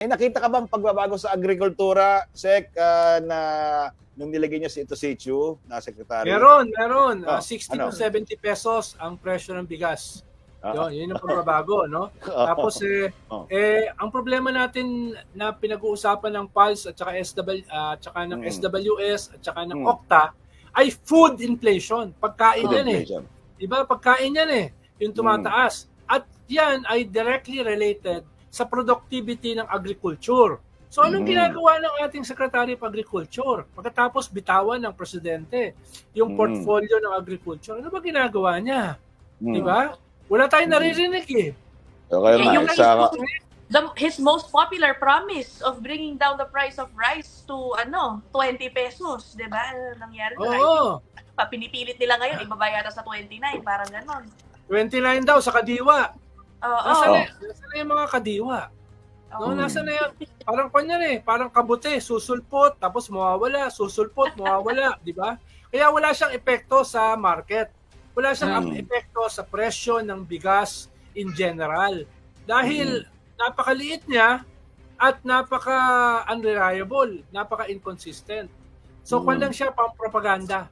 May nakita ka bang pagbabago sa agrikultura, Sek, ah, na nung nilagay niya si ito si Chu, na sekretary? Meron, meron. Oh, Ah, 60 ano? to 70 pesos ang presyo ng bigas. Ah. Yun, yun ang pagbabago, no? Tapos eh, Oh. eh ang problema natin na pinag-uusapan ng PULSE at saka SW ah, at saka ng Mm. SWS at saka ng Mm. OCTA ay food inflation. Pagkain Food yan eh. inflation. Diba? Pagkain yan eh. Yung Mm. tumataas. At yan ay directly related sa productivity ng agriculture. So anong Mm. ginagawa ng ating Secretary of Agriculture? Pagkatapos bitawan ng presidente yung Mm. portfolio ng agriculture, ano ba ginagawa niya? Mm. Di ba? Wala tayong Mm. naririnig eh. So, kaya Eh, yung isa, the, his most popular promise of bringing down the price of rice to ano 20 pesos, 'di ba? Ano nangyari? I Oo. think, pa pinipilit nila ngayon ibaba yata sa 29, parang ganon. 29 daw sa kadiwa. Oo. Nasaan, Oh. na, nasaan na yung mga kadiwa? No. Mm. nasa na yan? Parang kanyan eh, parang kabute, susulpot, tapos mawawala, susulpot, mawawala, di ba? Kaya wala siyang epekto sa market. Wala siyang Mm. epekto sa presyo ng bigas in general. Dahil napakaliit niya at napaka-unreliable, napaka-inconsistent. So, Mm. kwan lang siya pang propaganda.